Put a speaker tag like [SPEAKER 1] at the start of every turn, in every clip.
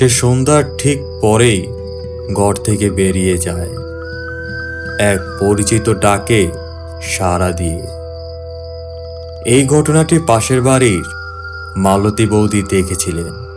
[SPEAKER 1] সে সন্ধ্যার ঠিক পরেই ঘর থেকে বেরিয়ে যায়। এক পরিচিত ডাকে সাড়া দিয়ে। এই ঘটনাটি পাশের বাড়ির মালতী বৌদি দেখেছিলেন।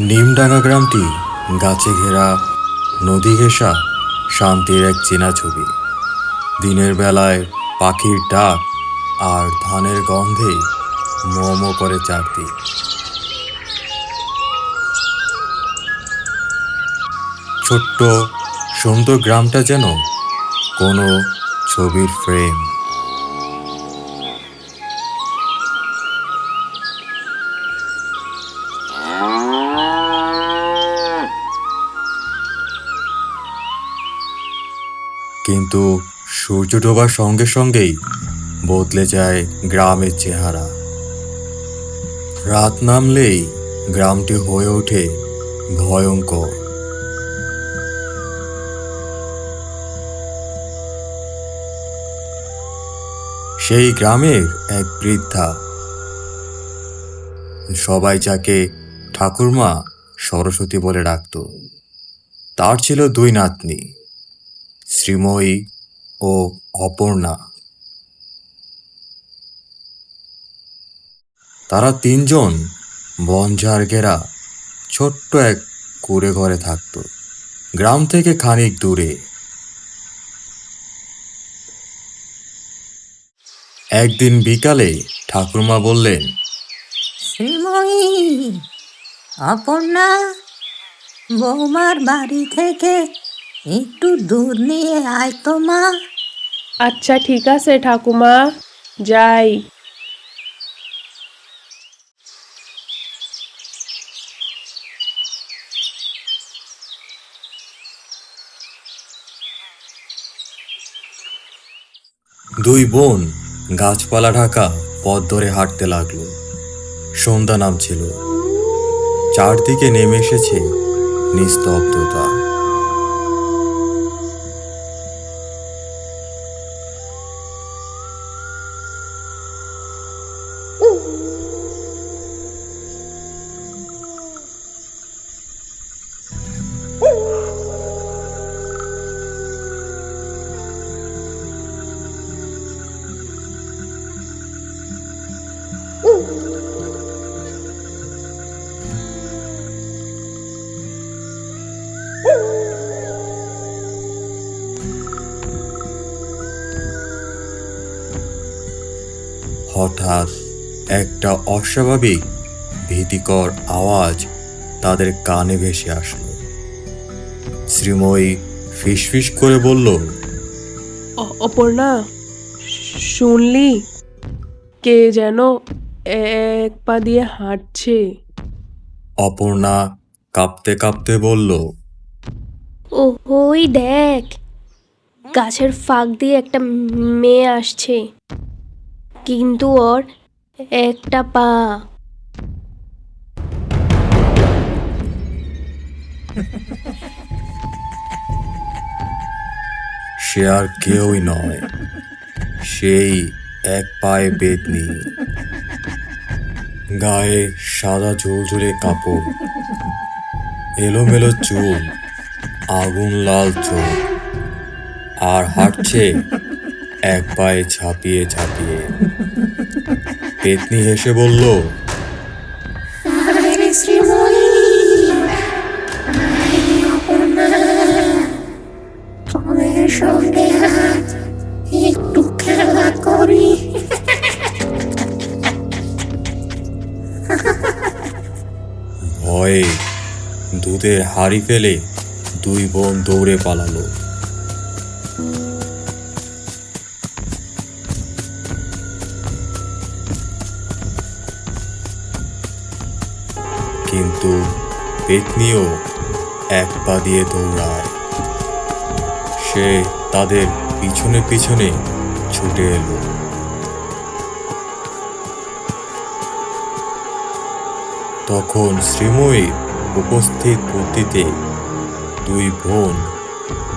[SPEAKER 1] নিমডাঙ্গা গ্রামটি গাছে ঘেরা, নদী ঘেঁষা, শান্তির এক চেনা ছবি। দিনের বেলায় পাখির ডাক আর ধানের গন্ধে মোমো করে চারদিক। ছোট্ট সুন্দর গ্রামটা যেন কোনো ছবির ফ্রেম কিন্তু সূর্য ডোবার সঙ্গে সঙ্গেই বদলে যায় গ্রামের চেহারা। রাত নামলেই গ্রামটি হয়ে ওঠে ভয়ঙ্কর। সেই গ্রামের এক বৃদ্ধা। সবাই যাকে ঠাকুরমা সরস্বতী বলে ডাকত, তার ছিল দুই নাতনি। শ্রীময়ী ও অপর্ণা। তারা তিনজন বনঝাড় ঘেরা ছোট্ট এক কুড়ে ঘরে থাকত। গ্রাম থেকে খানিক দূরে। একদিন বিকালে ঠাকুরমা বললেন,
[SPEAKER 2] শ্রীময়ী, অপর্ণা, বৌমার বাড়ি থেকে একটু দুধ নিয়ে আয় তো মা।
[SPEAKER 3] আচ্ছা ঠিক আছে ঠাকুমা। যাই।
[SPEAKER 1] দুই বোন গাছপালা ঢাকা পথ ধরে হাঁটতে লাগল। সন্ধ্যা নামছিল। চারদিকে নেমে এসেছে নিস্তব্ধতা। হঠাৎ একটা অস্বাভাবিক ভীতিকর আওয়াজ তাদের কানে ভেসে আসলো। শ্রীময়ী ফিসফিস করে বলল
[SPEAKER 3] অপর্ণা শুনলি? কে যেন এক পা দিয়ে হাঁটছে।
[SPEAKER 1] অপর্ণা কাঁপতে কাঁপতে বলল
[SPEAKER 4] ও ওই দেখ গাছের ফাঁক দিয়ে একটা মেয়ে আসছে। কিন্তু ওর একটা পা।
[SPEAKER 1] সে আর কেউই নয়। সেই এক পায়ে বেদনি। গায়ে সাদা ঝুলঝুলে কাপড়। এলোমেলো চুল, আগুন লাল চোখ। আর হাঁটছে এক পায়ে ঝাঁপিয়ে ঝাঁপিয়ে। পেতনি হেসে বলল ভয়ে দুধের হাড়ি ফেলে দুই বোন দৌড়ে পালালো। কিন্তু পেতনিও এক পা দিয়ে দৌড়ায়। সে তাদের পিছনে পিছনে ছুটে এলো। তখন শ্রীময়ী উপস্থিত বুদ্ধিতে দুই বোন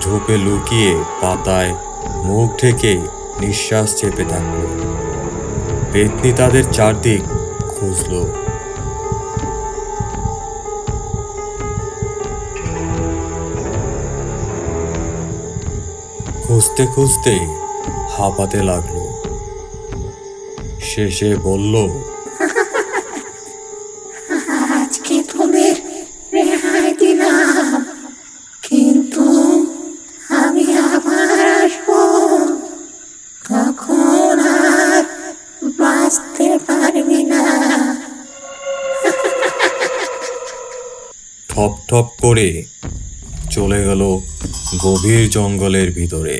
[SPEAKER 1] ঝোপে লুকিয়ে পাতায় মুখ ঢেকে নিঃশ্বাস চেপে থাকল। পেতনি তাদের চারদিক খুঁজলো। খুঁজতে খুঁজতে হাঁপাতে লাগল। শেষে বলল
[SPEAKER 2] আজকে তোদের রেহাই দিলাম কিন্তু আমি আবার আসব। তখন আর বাঁচতে পারবি না।
[SPEAKER 1] ঠপ ঠপ করে চলে গেল গভীর জঙ্গলের ভিতরে।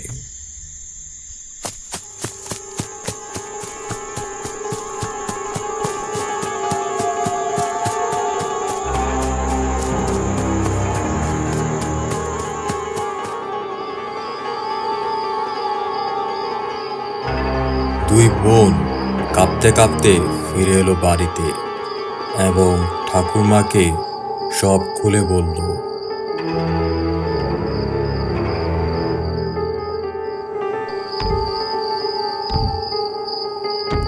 [SPEAKER 1] দুই বোন কাঁপতে কাঁপতে ফিরে এলো বাড়িতে এবং ঠাকুরমাকে সব খুলে বলল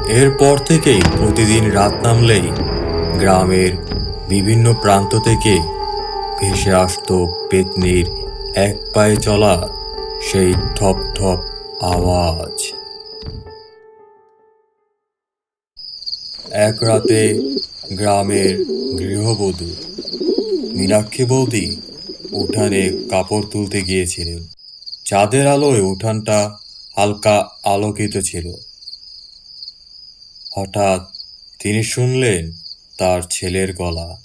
[SPEAKER 1] এরপর থেকেই প্রতিদিন রাত নামলেই গ্রামের বিভিন্ন প্রান্ত থেকে ভেসে আসতো পেতনির এক পায়ে চলা সেই ঠপ ঠপ আওয়াজ। এক রাতে গ্রামের গৃহবধূ মীনাক্ষী বৌদি উঠানে কাপড় তুলতে গিয়েছিলেন। চাঁদের আলোয় উঠানটা হালকা আলোকিত ছিল। হঠাৎ তিনি শুনলেন তার ছেলের গলা।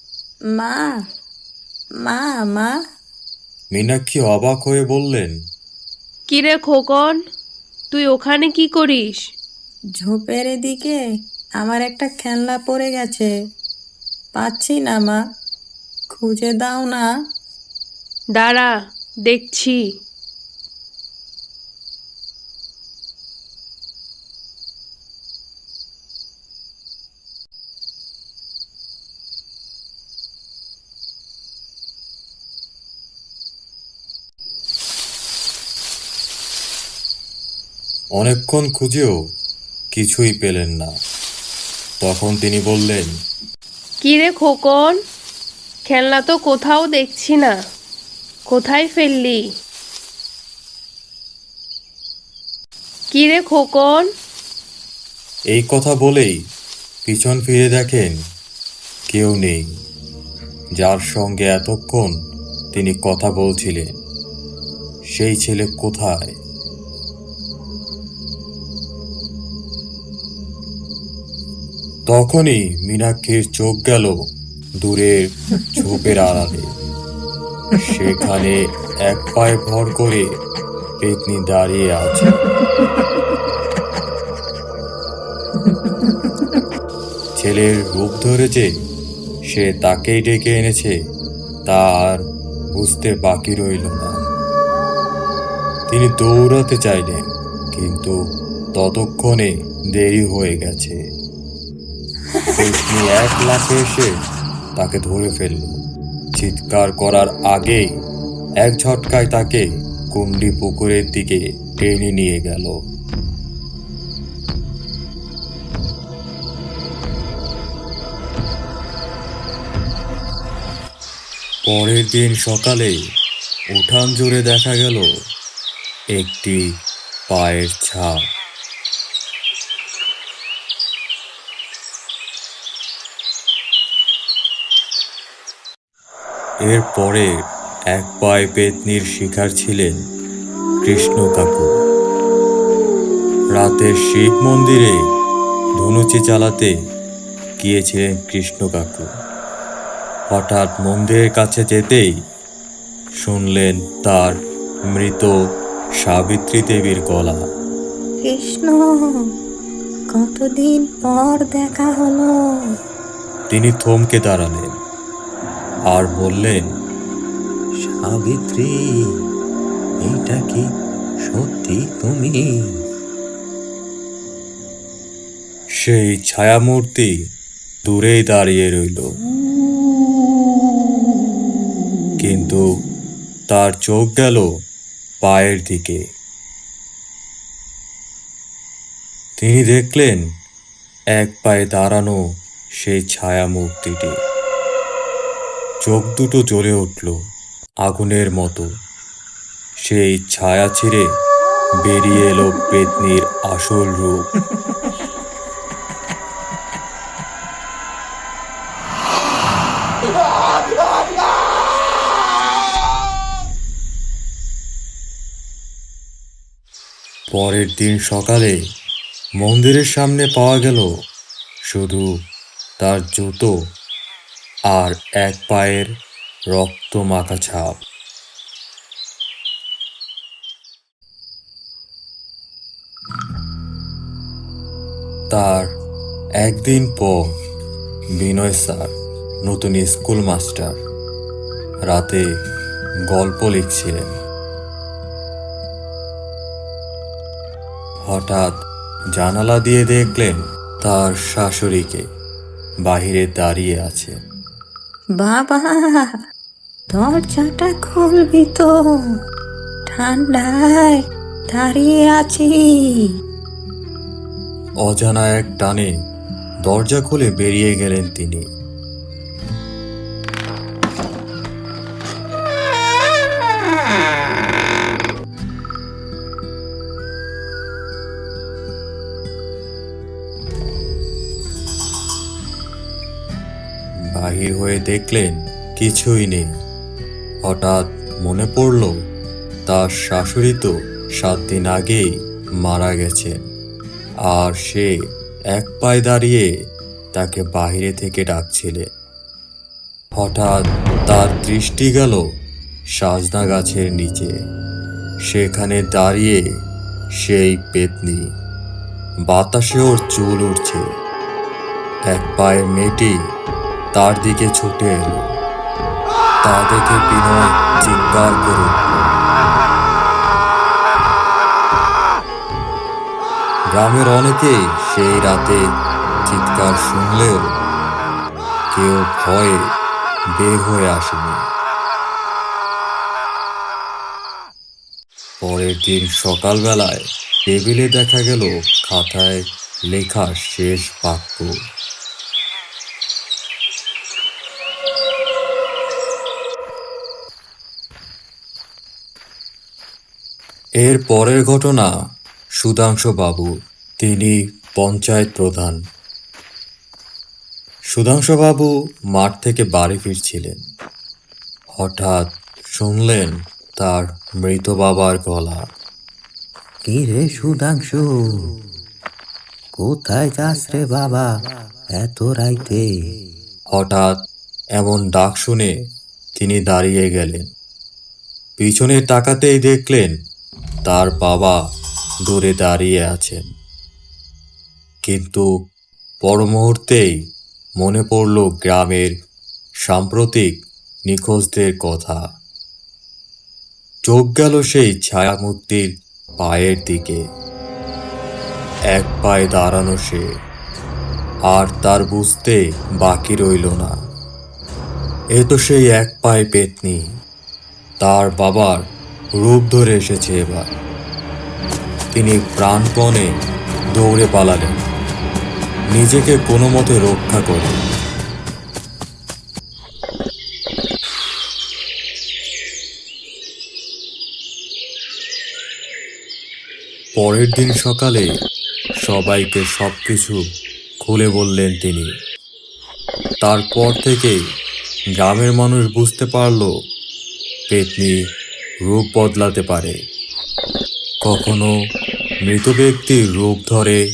[SPEAKER 2] মা মা মা।
[SPEAKER 1] মীনাক্ষী অবাক হয়ে বললেন
[SPEAKER 3] কিরে খোকন তুই ওখানে কি করিস?
[SPEAKER 2] ঝোপের এদিকে আমার একটা খেলনা পড়ে গেছে। পাচ্ছি না মা। খুঁজে দাও না।
[SPEAKER 3] দাঁড়া দেখছি।
[SPEAKER 1] অনেকক্ষণ খুঁজেও কিছুই পেলেন না। তখন তিনি বললেন
[SPEAKER 3] কিরে খোকন? খেলনা তো কোথাও দেখছি না। কোথায় ফেললি? কিরে খোকন?
[SPEAKER 1] এই কথা বলেই পিছন ফিরে দেখেন কেউ নেই যার সঙ্গে এতক্ষণ তিনি কথা বলছিলেন। সেই ছেলে কোথায়? তখনই মীনাক্ষীর চোখ গেল দূরের ঝোপের আড়ালে। সেখানে এক পায়ে ভর করে পেতনি দাঁড়িয়ে আছে। ছেলের রূপ ধরেছে, সে তাকেই ডেকে এনেছে, তা আর বুঝতে বাকি রইল না। তিনি দৌড়াতে চাইলেন, কিন্তু ততক্ষণে দেরি হয়ে গেছে। পেতনি এক লাফে এসে তাকে ধরে ফেলল। চিৎকার করার আগে এক ঝটকায় তাকে কুন্ডি পুকুরের দিকে টেনে নিয়ে গেল। পরের দিন সকালে উঠান জুড়ে দেখা গেল, একটি পায়ের ছাপ। এরপরে এক পায়ে পেতনির শিকার ছিলেন কৃষ্ণ কাকু। রাতে শিব মন্দিরে ধনুচি চালাতে গিয়েছিলেন কৃষ্ণ কাকু। হঠাৎ মন্দিরের কাছে যেতেই শুনলেন তার মৃত সাবিত্রী দেবীর গলা।
[SPEAKER 2] কৃষ্ণ কতদিন পর দেখা হলো?
[SPEAKER 1] তিনি থমকে দাঁড়ালেন। আর বললেন, সাবিত্রী এটা কি সত্যি তুমি? সেই ছায়ামূর্তি দূরেই দাঁড়িয়ে রইল। কিন্তু তার চোখ গেল পায়ের দিকে। তিনি দেখলেন, এক পায়ে দাঁড়ানো সেই ছায়া মূর্তিটি চোখ দুটো জ্বলে উঠল আগুনের মতো। সেই ছায়া ছিঁড়ে বেরিয়ে এলো পেতনির আসল রূপ। পরের দিন সকালে মন্দিরের সামনে পাওয়া গেল শুধু তার জুতো আর এক পায়ের রক্ত মাখা ছাপ। তার একদিন পর বিনয় স্যার, নতুন স্কুল মাস্টার, রাতে গল্প লিখছিলেন। হঠাৎ জানালা দিয়ে দেখলেন তার শাশুড়িকে বাহিরে দাঁড়িয়ে আছে।
[SPEAKER 2] বাবা, দরজাটা খুলবি তো। ঠান্ডায় দাঁড়িয়ে আছি।
[SPEAKER 1] অজানা এক টানে দরজা খুলে বেরিয়ে গেলেন তিনি। বাহির হয়ে দেখলেন কিছুই নেই। হঠাৎ মনে পড়ল, তার শাশুড়ি তো সাত দিন আগেই মারা গেছেন। আর সে এক পায়ে দাঁড়িয়ে তাকে বাইরে থেকে ডাকছিলে। হঠাৎ তার দৃষ্টি গেল সাজনা গাছের নিচে। সেখানে দাঁড়িয়ে সেই পেতনি। বাতাসে ওর চুল উঠছে এক পায়ের মেয়েটি তার দিকে ছুটে এলো। তা দেখে বিনয় চিৎকার করে গ্রামের অনেকেই সেই রাতে চিৎকার শুনলেও কেউ ভয়ে বের হয়ে আসেনি। পরের দিন সকালবেলায় টেবিলে দেখা গেল খাতায় লেখা শেষ বাক্য। এর পরের ঘটনা সুধাংশু বাবু তিনি পঞ্চায়েত প্রধান। সুধাংশু বাবু মাঠ থেকে বাড়ি ফিরছিলেন। হঠাৎ শুনলেন তার মৃত বাবার গলা।
[SPEAKER 5] কি রে সুধাংশু? কোথায় যাস রে বাবা এত রাইতে?
[SPEAKER 1] হঠাৎ এমন ডাক শুনে তিনি দাঁড়িয়ে গেলেন। পিছনে তাকাতেই দেখলেন তার বাবা দূরে দাঁড়িয়ে আছেন। কিন্তু পর মুহূর্তেই মনে পড়ল গ্রামের সাম্প্রতিক নিখোঁজদের কথা। চোখ গেল সেই ছায়ামূর্তির পায়ের দিকে। এক পায়ে দাঁড়ানো সে, আর তার বুঝতে বাকি রইল না। এ তো সেই এক পায়ে পেতনি, তার বাবার রূপ ধরে এসেছে এবার। তিনি প্রাণপণে দৌড়ে পালালেন। নিজেকে কোনো মতে রক্ষা করে। পরের দিন সকালে সবাইকে সবকিছু খুলে বললেন তিনি। তারপর থেকেই গ্রামের মানুষ বুঝতে পারল, পেতনি রূপ বদলাতে পারে। কখনো মৃত ব্যক্তির রূপ ধরে,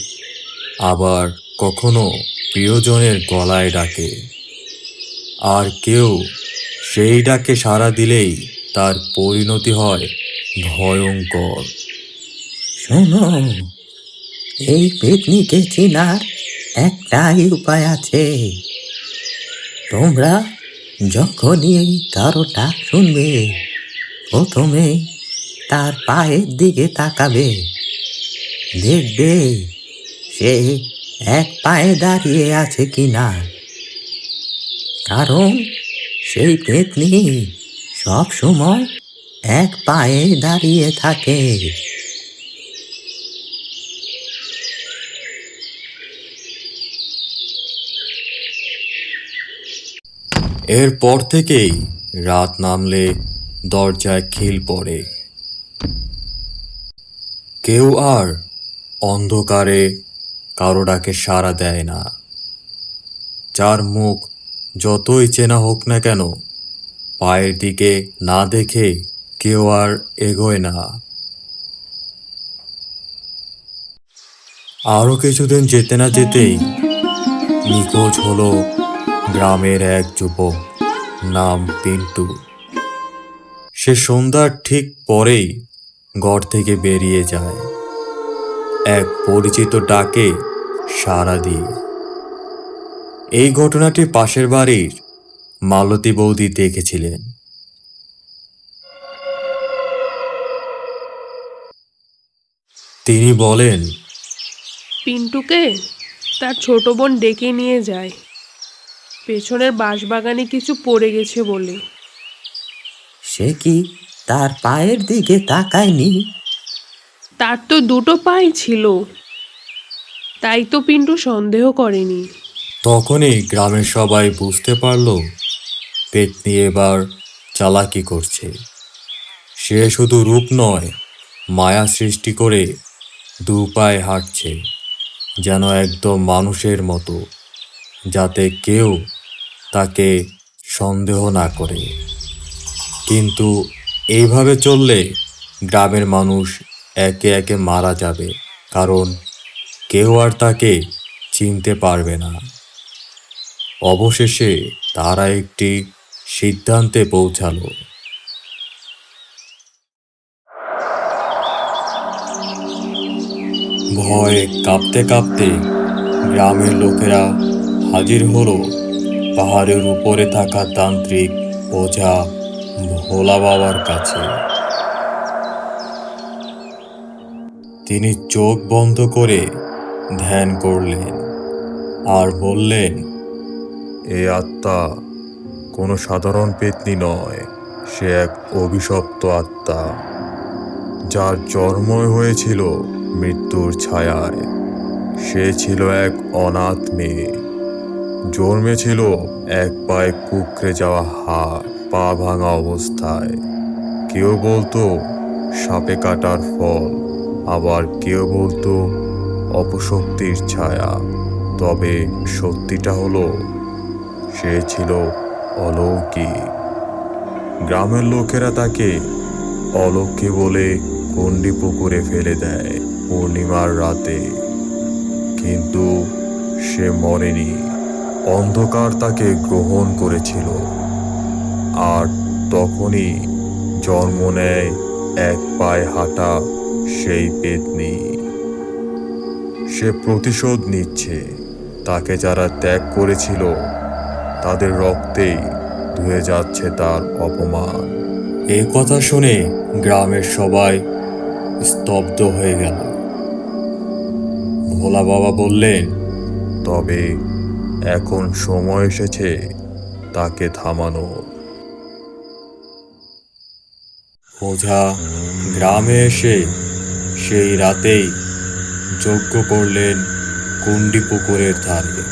[SPEAKER 1] আবার কখনো প্রিয়জনের গলায় ডাকে। আর কেউ সেই ডাকে সাড়া দিলেই তার পরিণতি হয় ভয়ঙ্কর।
[SPEAKER 5] শোনো, এই পেতনিকে চেনার একটাই উপায় আছে। তোমরা যখনই কারও ডাক শুনবে প্রথমে তার পায়ের দিকে তাকাবে। দেখবে সে এক পায়ে দাঁড়িয়ে আছে কি না কারণ সেই পেতনি সব সময় এক পায়ে দাঁড়িয়ে থাকে।
[SPEAKER 1] এরপর থেকেই রাত নামলে দরজায় খিল পড়ে। কেউ আর অন্ধকারে কারও ডাকে সাড়া দেয় না। যার মুখ যতই চেনা হোক না কেন, পায়ের দিকে না দেখে কেউ আর এগোয় না। আরও কিছুদিন যেতে না যেতেই নিখোঁজ হলো গ্রামের এক যুবক, নাম পিন্টু। সে সন্ধ্যার ঠিক পরেই ঘর থেকে বেরিয়ে যায়। এক পরিচিত ডাকে সাড়া দিয়ে। এই ঘটনাটি পাশের বাড়ির মালতী বৌদি দেখেছিলেন। তিনি বলেন,
[SPEAKER 3] পিন্টুকে তার ছোট বোন ডেকে নিয়ে যায়। পেছনের বাঁশবাগানে কিছু পড়ে গেছে বলে।
[SPEAKER 5] সে কি তার পায়ের দিকে তাকায়নি?
[SPEAKER 3] তার তো দুটো পাই ছিল। তাই তো পিন্টু সন্দেহ করেনি।
[SPEAKER 1] তখনই গ্রামের সবাই বুঝতে পারল পেতনি এবার চালাকি করছে। সে শুধু রূপ নয় মায়া সৃষ্টি করে দু পায়ে হাঁটছে যেন একদম মানুষের মতো যাতে কেউ তাকে সন্দেহ না করে। কিন্তু এইভাবে চললে গ্রামের মানুষ একে একে মারা যাবে, কারণ কেউ আর তাকে চিনতে পারবে না। অবশেষে তারা একটি সিদ্ধান্তে পৌঁছালো। ভয়ে কাঁপতে কাঁপতে গ্রামের লোকেরা হাজির হলো। পাহাড়ের উপরে থাকা তান্ত্রিক ওঝা ভোলা বাবার কাছে। তিনি চোখ বন্ধ করে ধ্যান করলেন আর বললেন, এ আত্মা কোনো সাধারণ পেতনি নয়, সে এক অভিশপ্ত আত্মা। যার জন্মই হয়েছিল মৃত্যুর ছায়ায়। সে ছিল এক অনাথ মেয়ে। জন্মেছিল এক পায়ে কুকড়ে যাওয়া হাড়। পা ভাঙা অবস্থায়। কেউ বলতো, সাপে কাটার ফল, আবার কেউ বলতো, অপশক্তির ছায়া। তবে সত্যিটা হলো, সে ছিল অলৌকিক। গ্রামের লোকেরা তাকে অলৌকিক বলে কন্ডি পুকুরে ফেলে দেয় পূর্ণিমার রাতে। কিন্তু সে মরেনি। অন্ধকার তাকে গ্রহণ করেছিল। আর তখনই জন্ম নেয় এক পায়ে হাঁটা সেই পেতনি। সে প্রতিশোধ নিচ্ছে। তাকে যারা ত্যাগ করেছিল, তাদের রক্তেই ধুয়ে যাচ্ছে তার অপমান। এ কথা শুনে গ্রামের সবাই স্তব্ধ হয়ে গেল। ভোলা বাবা বললেন, তবে এখন সময় এসেছে তাকে থামানো ওঝা গ্রামে এসে সেই রাতেই যজ্ঞ করলেন কুন্ডি পুকুরের ধারে।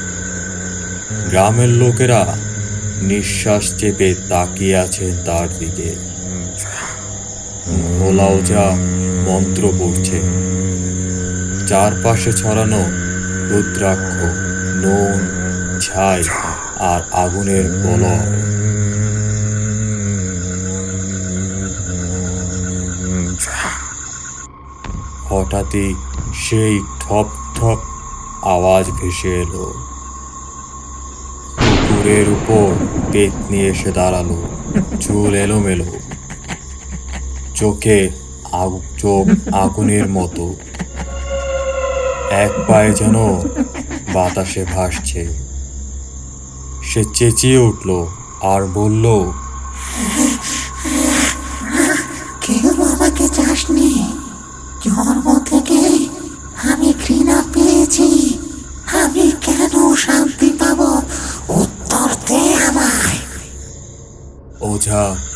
[SPEAKER 1] গ্রামের লোকেরা নিঃশ্বাস চেপে তাকিয়ে আছেন তার দিকে। ভোলা ওঝা মন্ত্র পড়ছে, চারপাশে ছড়ানো রুদ্রাক্ষ, নুন, ছাই আর আগুনের বলয়। হঠাৎই সেই ঠপ ঠপ আওয়াজ ভেসে এলো। পুকুরের উপর পেতনি এসে দাঁড়াল। চুল এলোমেলো। চোখে চোখ আগুনের মতো। এক পায়ে যেন বাতাসে ভাসছে। সে চেঁচিয়ে উঠল আর বলল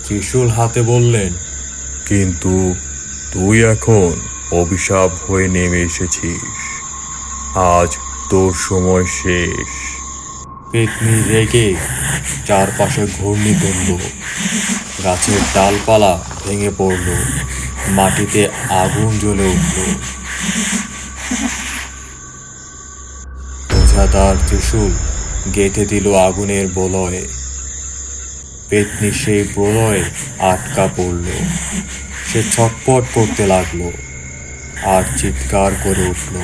[SPEAKER 1] ত্রিশূল হাতে বললেন, কিন্তু তুই এখন অভিশাপ হয়ে নেমে এসেছিস। আজ তোর সময় শেষ। পেতনি রেগে চারপাশে ঘূর্ণি তুলল। গাছের ডালপালা ভেঙে পড়ল। মাটিতে আগুন জ্বলে উঠল। ওঝা তার ত্রিশূল গেঁথে দিল আগুনের বলয়ে। পেতনি সেই প্রলয়ে আটকা পড়ল। সে ছটপট করতে লাগল আর চিৎকার করে উঠল।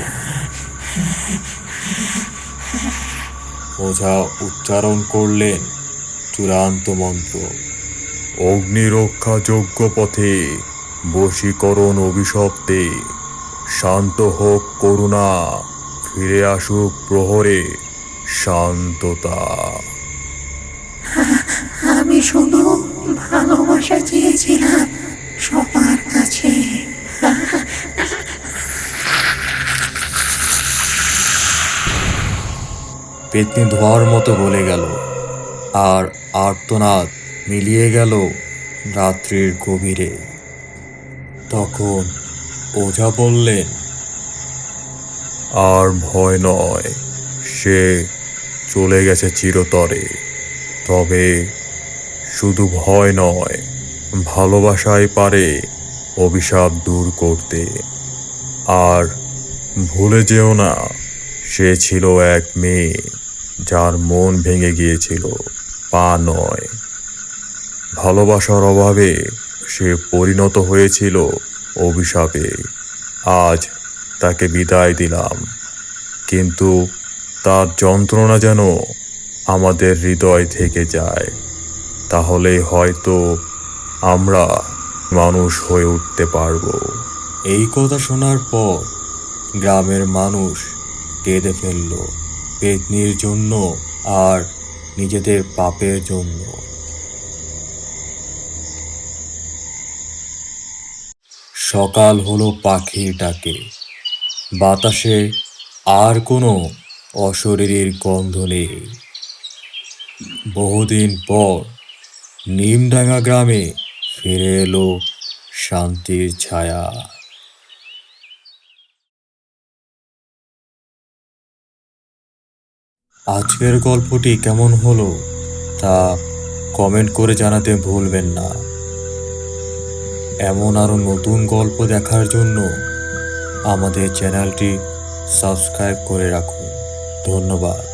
[SPEAKER 1] ওঝা উচ্চারণ করলেন চূড়ান্ত মন্ত্র। অগ্নিরক্ষা যোগ্য পথে বশীকরণ অভিশপ্তে শান্ত হোক করুণা, ফিরে আসুক প্রহরে শান্ততা।
[SPEAKER 6] শুধু ভালোবাসা চেয়েছিলাম সবার কাছে।
[SPEAKER 1] পেতনি ধোয়ার মতো গলে গেল, আর আর্তনাদ মিলিয়ে গেল রাত্রির গভীরে। তখন ওঝা বললেন, আর ভয় নয়, সে চলে গেছে চিরতরে, তবে শুধু ভয় নয়, ভালোবাসাই পারে অভিশাপ দূর করতে। আর ভুলে যেও না, সে ছিল এক মেয়ে, যার মন ভেঙে গিয়েছিল, পা নয়। ভালোবাসার অভাবে সে পরিণত হয়েছিল অভিশাপে। আজ তাকে বিদায় দিলাম। কিন্তু তার যন্ত্রণা যেন আমাদের হৃদয় থেকে যায়। তাহলে হয়তো আমরা মানুষ হয়ে উঠতে পারব। এই কথা শোনার পর গ্রামের মানুষ কেঁদে ফেলল পেতনির জন্য আর নিজেদের পাপের জন্য। সকাল হলো পাখির ডাকে বাতাসে আর কোনো অশরীরীর গন্ধ নেই। বহুদিন পর নিমডাঙ্গা গ্রামে ফিরে এলো শান্তির ছায়া। আজকের গল্পটি কেমন হলো তা কমেন্ট করে জানাতে ভুলবেন না। এমন আরও নতুন গল্প দেখার জন্য আমাদের চ্যানেলটি সাবস্ক্রাইব করে রাখুন। ধন্যবাদ।